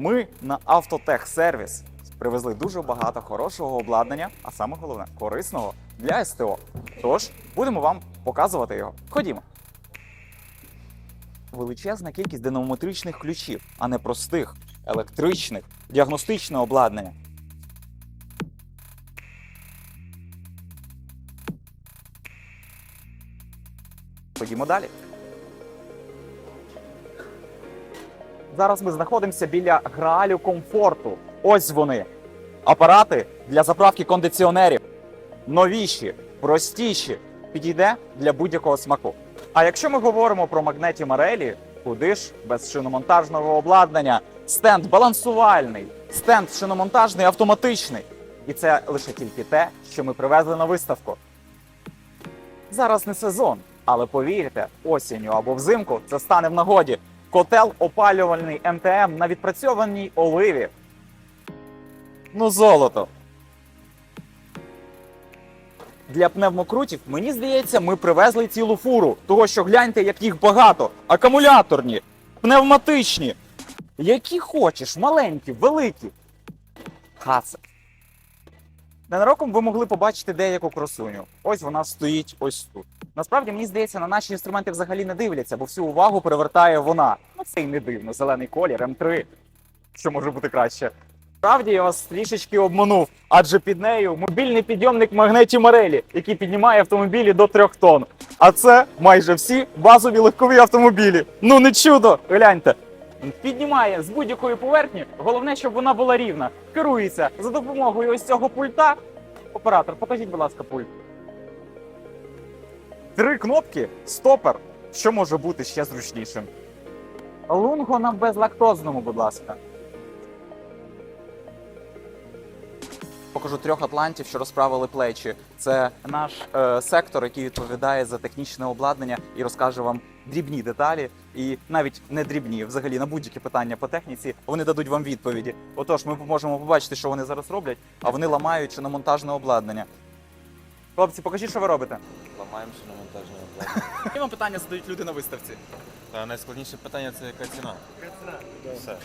Ми на Автотехсервіс привезли дуже багато хорошого обладнання, а саме головне корисного для СТО. Тож будемо вам показувати його. Ходімо. Величезна кількість динамометричних ключів, а не простих, електричних, діагностичне обладнання. Ходімо далі. Зараз ми знаходимося біля граалю комфорту. Ось вони. Апарати для заправки кондиціонерів. Новіші, простіші. Підійде для будь-якого смаку. А якщо ми говоримо про магнеті Марелі, куди ж без шиномонтажного обладнання? Стенд балансувальний, стенд шиномонтажний автоматичний. І це лише тільки те, що ми привезли на виставку. Зараз не сезон, але повірте, осінню або взимку це стане в нагоді. Котел опалювальний МТМ на відпрацьованій оливі. Ну, золото. Для пневмокрутів, мені здається, ми привезли цілу фуру. Того, що гляньте, як їх багато. Акумуляторні, пневматичні. Які хочеш, маленькі, великі. Хасе. Ненароком ви могли побачити деяку красуню. Ось вона стоїть ось тут. Насправді мені здається, на наші інструменти взагалі не дивляться, бо всю увагу привертає вона. Ну це й не дивно. Зелений колір, М3. Що може бути краще? Справді я вас трішечки обманув, адже під нею мобільний підйомник магнеті Марелі, який піднімає автомобілі до 3 тонн. А це майже всі базові легкові автомобілі. Ну не чудо! Гляньте. Піднімає з будь-якої поверхні. Головне, щоб вона була рівна. Керується за допомогою ось цього пульта. Оператор, покажіть, будь ласка, пульт. Три кнопки, стопер. Що може бути ще зручнішим? Лунго на безлактозному, будь ласка. Покажу трьох атлантів, що розправили плечі. Це наш е, сектор, який відповідає за технічне обладнання і розкаже вам дрібні деталі, і навіть не дрібні, взагалі на будь-які питання по техніці вони дадуть вам відповіді. Отож, ми можемо побачити, що вони зараз роблять, а вони ламають шиномонтажне обладнання. Хлопці, покажіть, що ви робите. Ламаємо шиномонтажне обладнання. Які вам питання задають люди на виставці? Та найскладніше питання це яка ціна. Все.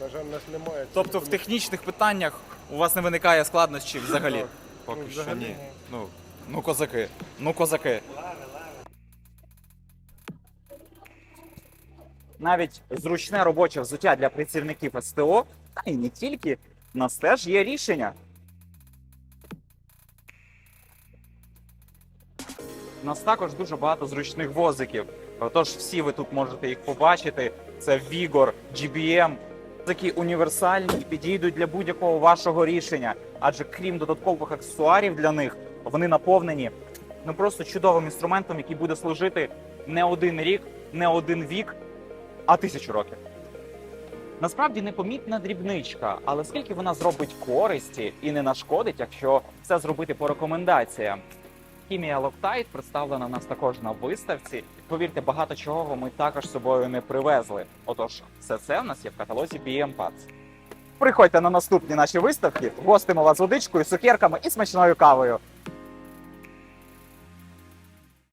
На жаль, у нас немає. Тобто в технічних питаннях у вас не виникає складнощів взагалі. Поки що ні. Ну, Ну, козаки, ну козаки. Навіть зручне робоче взуття для працівників СТО, та і не тільки, в нас теж є рішення. У нас також дуже багато зручних возиків. Тож всі ви тут можете їх побачити. Це Vigor, GBM. Такі універсальні підійдуть для будь-якого вашого рішення. Адже крім додаткових аксесуарів для них, вони наповнені ну просто чудовим інструментом, який буде служити не один рік, не один вік, а тисячу років. Насправді непомітна дрібничка, але скільки вона зробить користі і не нашкодить, якщо все зробити по рекомендаціям. Хімія Loctite представлена у нас також на виставці. Повірте, багато чого ми також з собою не привезли. Отож, все це в нас є в каталозі BM Parts. Приходьте на наступні наші виставки, гостимо вас водичкою, цукерками і смачною кавою.